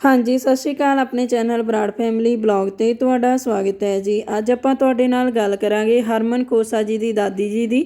ਹਾਂਜੀ ਸਤਿ ਸ਼੍ਰੀ ਅਕਾਲ ਆਪਣੇ ਚੈਨਲ ਬਰਾੜ ਫੈਮਿਲੀ ਬਲੌਗ ਤੇ ਤੁਹਾਡਾ ਸਵਾਗਤ ਹੈ ਜੀ। ਅੱਜ ਆਪਾਂ ਤੁਹਾਡੇ ਨਾਲ ਗੱਲ ਕਰਾਂਗੇ ਹਰਮਨ ਖੋਸਾ ਜੀ ਦੀ ਦਾਦੀ ਜੀ ਦੀ।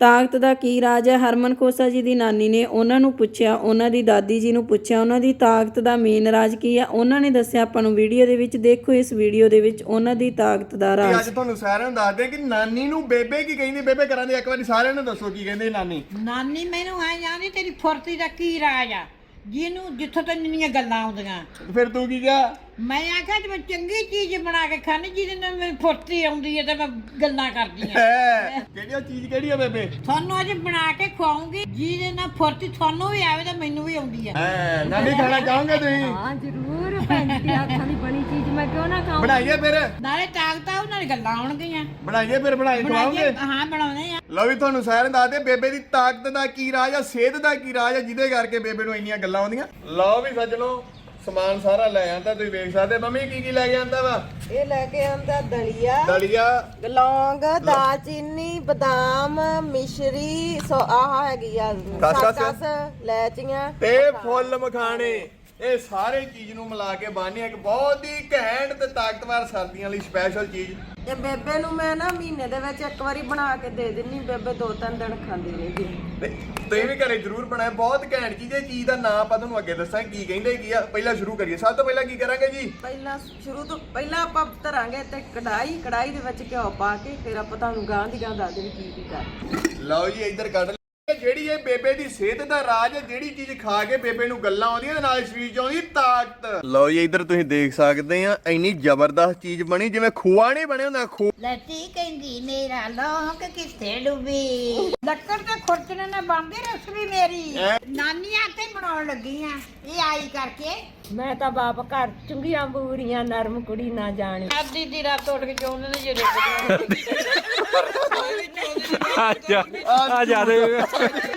ਤਾਕਤ ਦਾ ਕੀ ਰਾਜ ਹੈ? ਹਰਮਨ ਖੋਸਾ ਜੀ ਦੀ ਨਾਨੀ ਨੇ ਉਹਨਾਂ ਨੂੰ ਪੁੱਛਿਆ ਉਹਨਾਂ ਦੀ ਦਾਦੀ ਜੀ ਨੂੰ ਪੁੱਛਿਆ ਉਹਨਾਂ ਦੀ ਤਾਕਤ ਦਾ ਮੇਨ ਰਾਜ ਕੀ ਹੈ? ਉਹਨਾਂ ਨੇ ਦੱਸਿਆ ਆਪਾਂ ਨੂੰ ਵੀਡੀਓ ਦੇ ਵਿੱਚ ਦੇਖੋ ਇਸ ਵੀਡੀਓ ਦੇ ਵਿੱਚ ਉਹਨਾਂ ਦੀ ਤਾਕਤ ਦਾ ਤੇ ਰਾਜ। ਅੱਜ ਤੁਹਾਨੂੰ ਸਾਰਿਆਂ ਨੂੰ ਦੱਸਦੇ ਕਿ ਨਾਨੀ ਨੂੰ ਬੇਬੇ ਕੀ ਕਹਿੰਦੀ ਬੇਬੇ ਕਰਾਂ ਦੇ ਇੱਕ ਵਾਰੀ ਸਾਰਿਆਂ ਨੂੰ ਦੱਸੋ ਕੀ ਕਹਿੰਦੀ ਨਾਨੀ। ਨਾਨੀ ਮੈਨੂੰ ਆ ਜਾਂਦੀ ਤੇਰੀ ਫੁਰਤੀ ਦਾ ਕੀ ਰਾਜ ਆ? ਜਿਹਨੂੰ ਜਿੱਥੋਂ ਤੈਨੂੰ ਇੰਨੀਆਂ ਗੱਲਾਂ ਆਉਂਦੀਆਂ। ਫਿਰ ਤੂੰ ਕੀ ਕਿਹਾ? ਮੈਂ ਆਖਿਆ ਜੇ ਮੈਂ ਚੰਗੀ ਚੀਜ਼ ਬਣਾ ਕੇ ਖਾਣੀ ਜਿਹਦੇ ਨਾਲ ਮੈਨੂੰ ਫੁਰਤੀ ਆਉਂਦੀ ਹੈ ਤੇ ਮੈਂ ਗੱਲਾਂ ਕਰਦੀ ਆ ਹੈ ਕਿਹੜੀ ਉਹ ਚੀਜ਼ ਕਿਹੜੀ ਆ ਬੇਬੇ? ਤੁਹਾਨੂੰ ਅੱਜ ਬਣਾ ਕੇ ਖਵਾਉਂਗੀ ਜਿਹਦੇ ਨਾਲ ਫੁਰਤੀ ਤੁਹਾਨੂੰ ਵੀ ਆਵੇ ਤੇ ਮੈਨੂੰ ਵੀ ਆਉਂਦੀ ਆ ਹੈ ਨਾਨੀ ਖਾਣਾ ਚਾਹੋਗੇ ਤੁਸੀਂ? ਹਾਂ ਜ਼ਰੂਰ ਭੈਣ ਦੀ ਹੱਥਾਂ ਦੀ ਬਣੀ ਚੀਜ਼ ਮੈਂ ਕਿਉਂ ਨਾ ਖਾਵਾਂ? ਬਣਾਈਏ ਫਿਰ। ਨਾਲੇ ਤਾਕਤ ਦੀ ਗੱਲਾਂ ਆਉਣਗੀਆਂ। ਬਣਾਈਏ ਫਿਰ ਬਣਾਈ ਬਣਾਈਏ ਹਾਂ ਬਣਾਉਣੇ ਆ। ਲਓ ਵੀ ਤੁਹਾਨੂੰ ਸਾਰਿਆਂ ਨੂੰ ਦੱਸਦੇ ਬੇਬੇ ਦੀ ਤਾਕਤ ਦਾ ਕੀ ਰਾਜ ਆ ਸਿਹਤ ਦਾ ਕੀ ਰਾਜ ਆ ਜਿਹਦੇ ਕਰਕੇ ਬੇਬੇ ਨੂੰ ਇੰਨੀਆਂ ਗੱਲਾਂ ਆਉਂਦੀਆਂ। ਲਓ ਵੀ ਸੱਜਣੋ ਸਮਾਨ ਸਾਰਾ ਲੈ ਆਂਦਾ ਤੁਸੀਂ ਵੇਖ ਸਕਦੇ ਮੰਮੀ ਕੀ ਕੀ ਲੈ ਕੇ ਆਂਦਾ ਵਾ? ਇਹ ਲੈ ਕੇ ਆਂਦਾ ਦਲੀਆ ਦਲੀਆ। ਲੌਂਗ ਦਾਲਚੀਨੀ ਬਦਾਮ ਮਿਸ਼ਰੀ ਸੋ ਆਹ ਹੈਗੀ ਆ ਖਸਖਸ। ਖਸਖਸ, ਲੈਚੀਆਂ। ਤੇ ਫੁੱਲ ਮਖਾਣੇ ਇਹ ਸਾਰੇ ਚੀਜ਼ ਨੂੰ ਮਿਲਾ ਕੇ ਬਣਨੀ ਇੱਕ ਬਹੁਤ ਹੀ ਘੈਂਟ ਤੇ ਤਾਕਤਵਰ ਸਰਦੀਆਂ ਲਈ ਸਪੈਸ਼ਲ ਚੀਜ਼। ਤੇ ਬੇਬੇ ਨੂੰ ਮੈਂ ਨਾ ਮਹੀਨੇ ਦੇ ਵਿੱਚ ਇੱਕ ਵਾਰੀ ਬਣਾ ਕੇ ਦੇ ਦਿੰਨੀ ਬੇਬੇ ਦੋ ਤਿੰਨ ਦਿਨ ਖਾਂਦੀ ਰਹੇਗੀ। ਤੇ ਤੁਸੀਂ ਵੀ ਘਰੇ ਜ਼ਰੂਰ ਬਣਾਏ ਬਹੁਤ ਘੈਂਟ ਚੀਜ਼ ਹੈ। ਚੀਜ਼ ਦਾ ਨਾਮ ਆਪਾਂ ਤੁਹਾਨੂੰ ਅੱਗੇ ਦੱਸਾਂ ਕੀ ਕਹਿੰਦੇ ਕੀ ਆ? ਪਹਿਲਾਂ ਸ਼ੁਰੂ ਕਰੀਏ। ਸਭ ਤੋਂ ਪਹਿਲਾਂ ਕੀ ਕਰਾਂਗੇ ਜੀ? ਪਹਿਲਾਂ ਸ਼ੁਰੂ ਤੋਂ ਪਹਿਲਾਂ ਆਪਾਂ ਧਰਾਂਗੇ ਤੇ ਕੜਾਈ ਕੜਾਈ ਦੇ ਵਿੱਚ ਘਿਓ ਪਾ ਕੇ ਫਿਰ ਆਪਾਂ ਤੁਹਾਨੂੰ ਗਾਂ ਦੀ ਗਾਂ ਦੱਸ ਦੇਣੀ ਕੀ ਕੀ ਕਰ ਲਓ ਜੀ ਇੱਧਰ ਕੱਢ। ਜਿਹੜੀ ਇਹ ਬੇਬੇ ਦੀ ਸਿਹਤ ਦਾ ਰਾਜ ਹੈ ਜਿਹੜੀ ਚੀਜ਼ ਖਾ ਕੇ ਬੇਬੇ ਨੂੰ ਗੱਲਾਂ ਆਉਂਦੀਆਂ ਤੇ ਨਾਲ ਸਰੀਰ 'ਚ ਆਉਂਦੀ ਤਾਕਤ। ਲਓ ਜੀ ਇੱਧਰ ਤੁਸੀਂ ਦੇਖ ਸਕਦੇ ਆ ਇੰਨੀ ਜ਼ਬਰਦਸਤ ਚੀਜ਼ ਬਣੀ ਜਿਵੇਂ ਖੋਆ ਨਹੀਂ ਬਣਿਆ ਹੁੰਦਾ ਖੋ ਲੱਤੀ ਕਹਿੰਦੀ ਮੇਰਾ ਲੋਕ ਕਿੱਥੇ ਡੁੱਬੀ? ਲੱਕੜ ਤੇ ਖੁਰਚਣੇ ਨਾਲ ਬਣਦੀ ਰਸਮੀ ਮੇਰੀ। ਹੈਂ? ਨਾਨੀ ਆਤੇ ਬਣਾਉਣ ਲੱਗੀ ਆ ਇਹ ਆਈ ਕਰਕੇ। ਮੈਂ ਤਾਂ ਬਾਪ ਘਰ ਚੁੰਗੀਆਂ ਬੂਰੀਆਂ ਨਰਮ ਕੁੜੀ ਨਾ ਜਾਣੀ। ਅੱਧੀ ਦੀ ਰਾਤ ਉੱਠ ਕੇ ਚੋਂਦੇ ਨੇ ਜਿਹੜੇ ਆ ਜਿਆਦੇ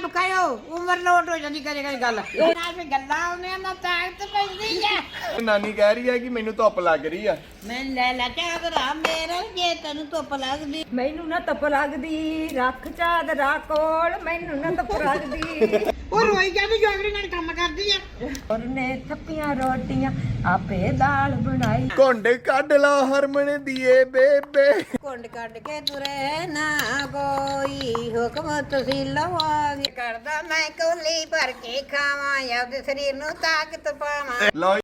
ਲੁਕਾਇਓ ਉਮਰ ਲੋਟ ਹੋ ਜਾਂਦੀ ਕਦੇ ਕਦੇ ਗੱਲ। ਨਾਲ ਵੀ ਗੱਲਾਂ ਆਉਂਦੀਆਂ ਨਾ ਤਾਕਤ ਪੈਂਦੀ ਆ। ਨਾਨੀ ਕਹਿ ਰਹੀ ਹੈ ਕਿ ਮੈਨੂੰ ਧੁੱਪ ਲੱਗ ਰਹੀ ਆ। ਮੈਂ ਲੈ ਲੈ ਚਾਦਰਾ ਮੇਰਾ ਜੇ ਤੈਨੂੰ ਧੁੱਪ ਲੱਗਦੀ। ਮੈਨੂੰ ਨਾ ਤਪ ਲੱਗਦੀ ਰੱਖ ਚਾਦਰਾ ਕੋਲ ਮੈਨੂੰ ਨਾ ਤਪ ਲੱਗਦੀ। ਉਹ ਰੋਈ ਜਾਂਦੀ ਜੋਗੜੀ ਨਾਲ ਕੰਮ ਕਰਦੀ ਆ। ਉਹਨੇ ਥੱਪੀਆਂ ਰੋਟੀਆਂ ਆਪੇ ਦਾਲ ਬਣਾਈ। ਘੁੰਡ ਕੱਢ ਲਾ ਹਰਮਨ ਦੀਏ ਬੇਬੇ। ਕੁੰਡ ਕੱਢ ਕੇ ਤੁਰੇ ਨਾ ਕੋਈ ਹੁਕਮ ਤੁਸੀਂ ਲਵਾਗੇ। ਕਰਦਾ ਮੈਂ ਕੋਲੀ ਭਰ ਕੇ ਖਾਵਾਂ ਆਪਦੇ ਸਰੀਰ ਨੂੰ ਤਾਕਤ ਪਾਵਾਂ। ਲਓ